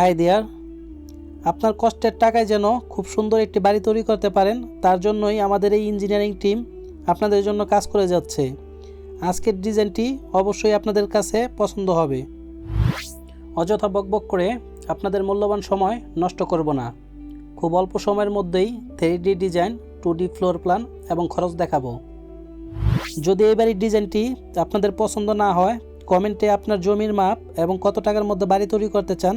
Hi there. আপনার কষ্টের টাকায় যেন খুব সুন্দর একটি বাড়ি তৈরি করতে পারেন, তার জন্যই আমাদের এই ইঞ্জিনিয়ারিং টিম আপনাদের জন্য কাজ করে যাচ্ছে। আজকের ডিজাইনটি অবশ্যই আপনাদের কাছে পছন্দ হবে। অযথা বকবক করে আপনাদের মূল্যবান সময় নষ্ট করব না। খুব অল্প সময়ের মধ্যেই three design two D floor plan এবং খরচ দেখাবো। যদি এই বাড়ির ডিজাইনটি আপনাদের পছন্দ না হয়, কমেন্টে আপনার জমির মাপ এবং কত টাকার মধ্যে বাড়ি তৈরি করতে চান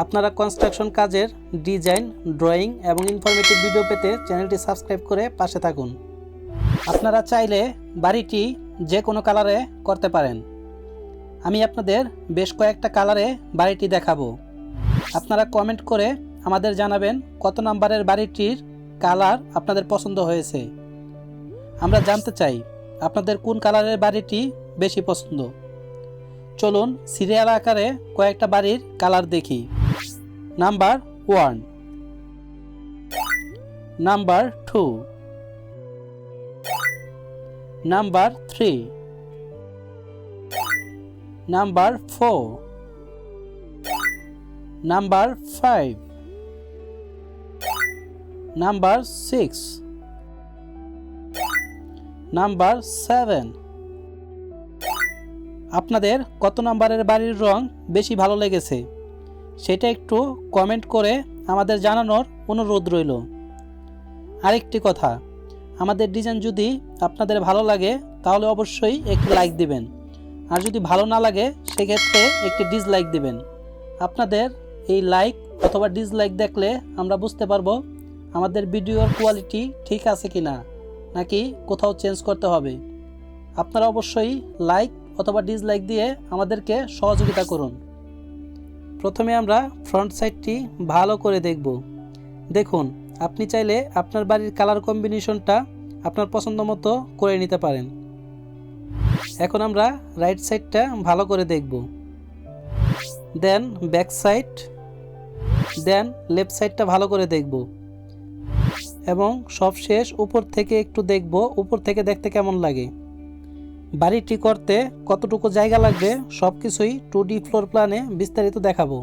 আপনারা কনস্ট্রাকশন কাজের ডিজাইন ড্রয়িং এবং ইনফরমেটিভ ভিডিও পেতে চ্যানেলটি সাবস্ক্রাইব করে পাশে থাকুন। আপনারা চাইলে বাড়িটি যে কোনো কালারে করতে পারেন। আমি আপনাদের বেশ কয়েকটা কালারে বাড়িটি দেখাবো। আপনারা কমেন্ট করে আমাদের জানাবেন কত নাম্বারের বাড়িটির কালার আপনাদের পছন্দ হয়েছে। আমরা জানতে চাই, আপনাদের কোন কালারের বাড়িটি বেশি পছন্দ? চলুন সিরিয়াল আকারে কয়েকটা বাড়ির কালার দেখি। Number one number two number three number four number five number six number seven আপনাদের কত নাম্বারের বাড়ির রং বেশি ভালো লেগেছে? সেটা একটু কমেন্ট করে আমাদের জানানোর অনুরোধ রইল। আরেকটি কথা, আমাদের ডিজাইন যদি আপনাদের ভালো লাগে, তাহলে অবশ্যই একটি লাইক দিবেন। আর যদি ভালো না লাগে, সেক্ষেত্রে একটি ডিসলাইক দিবেন। আপনাদের এই লাইক অথবা ডিসলাইক দেখলে আমরা বুঝতে পারব আমাদের ভিডিওর কোয়ালিটি ঠিক আছে কি না নাকি কোথাও চেঞ্জ করতে হবে। আপনারা অবশ্যই লাইক অথবা ডিসলাইক দিয়ে আমাদেরকে সহযোগিতা করুন। প্রথমে আমরা ফ্রন্ট সাইডটি ভালো করে দেখব। দেখুন, আপনি চাইলে আপনার বাড়ির কালার কম্বিনেশনটা আপনার পছন্দ মতো করে নিতে পারেন। এখন আমরা রাইট সাইডটা ভালো করে দেখব। Then back side then left সাইডটা ভালো করে দেখব। এবং সবশেষ উপর থেকে একটু দেখব, উপর থেকে দেখতে কেমন লাগে। বাড়িটি করতে কতটুকু জায়গা লাগবে সব কিছুই টু ডি ফ্লোর প্ল্যানে বিস্তারিত দেখাবো।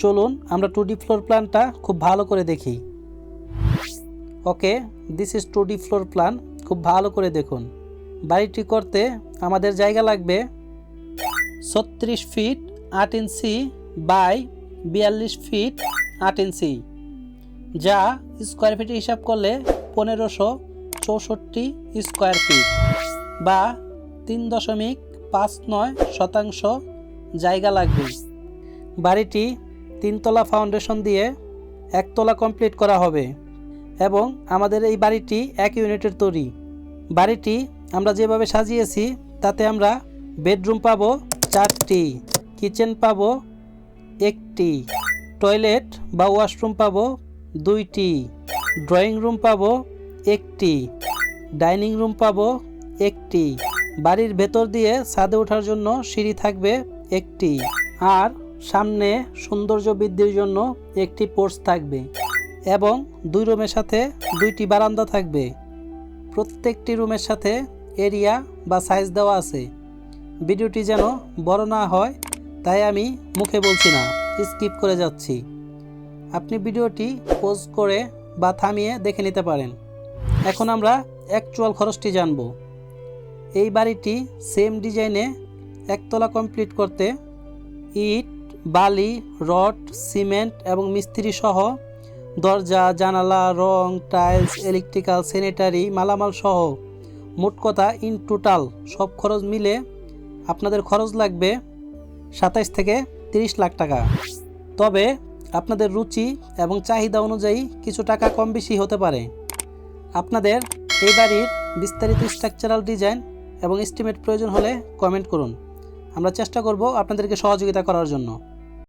চলুন আমরা টু ডি ফ্লোর প্ল্যানটা খুব ভালো করে দেখি। Okay this is two D floor plan খুব ভালো করে দেখুন। বাড়িটি করতে আমাদের জায়গা লাগবে ছত্রিশ ফিট আট ইঞ্চি বাই বিয়াল্লিশ ফিট আট ইঞ্চি যা স্কোয়ার ফিট হিসাব করলে পনেরোশো চৌষট্টি স্কোয়ার ফিট বা তিন দশমিক পাঁচ নয় শতাংশ জায়গা লাগবে। বাড়িটি তিনতলা ফাউন্ডেশন দিয়ে একতলা কমপ্লিট করা হবে এবং আমাদের এই বাড়িটি এক ইউনিটের তৈরি। বাড়িটি আমরা যেভাবে সাজিয়েছি, তাতে আমরা বেডরুম পাবো চারটি, কিচেন পাবো একটি, টয়লেট বা ওয়াশরুম পাবো দুইটি, ড্রয়িং রুম পাবো একটি, ডাইনিং রুম পাবো একটি। বাড়ির ভেতর দিয়ে ছাদে ওঠার জন্য সিঁড়ি থাকবে একটি। আর সামনে সৌন্দর্য বৃদ্ধির জন্য একটি পোর্চ থাকবে এবং দুই রুমের সাথে দুইটি বারান্দা থাকবে। প্রত্যেকটি রুমের সাথে এরিয়া বা সাইজ দেওয়া আছে। ভিডিওটি যেন বড় না হয়, তাই আমি মুখে বলছি না, স্কিপ করে যাচ্ছি। আপনি ভিডিওটি পোজ করে বা থামিয়ে দেখে নিতে পারেন। এখন আমরা অ্যাকচুয়াল খরচটি জানব। এই বাড়িটি সেম ডিজাইনে একতলা কমপ্লিট করতে ইট, বালি, রড, সিমেন্ট এবং মিস্ত্রি সহ দরজা, জানালা, রং টাইলস ইলেকট্রিক্যাল স্যানিটারি মালামাল সহ মোট কথা ইন টোটাল সব খরচ মিলে আপনাদের খরচ লাগবে সাতাইশ থেকে তিরিশ লাখ টাকা। তবে আপনাদের রুচি এবং চাহিদা অনুযায়ী কিছু টাকা কম বেশি হতে পারে। আপনাদের এই বাড়ির বিস্তারিত স্ট্রাকচারাল ডিজাইন এবং এস্টিমেট প্রয়োজন হলে কমেন্ট করুন। আমরা চেষ্টা করব আপনাদেরকে সহযোগিতা করার জন্য।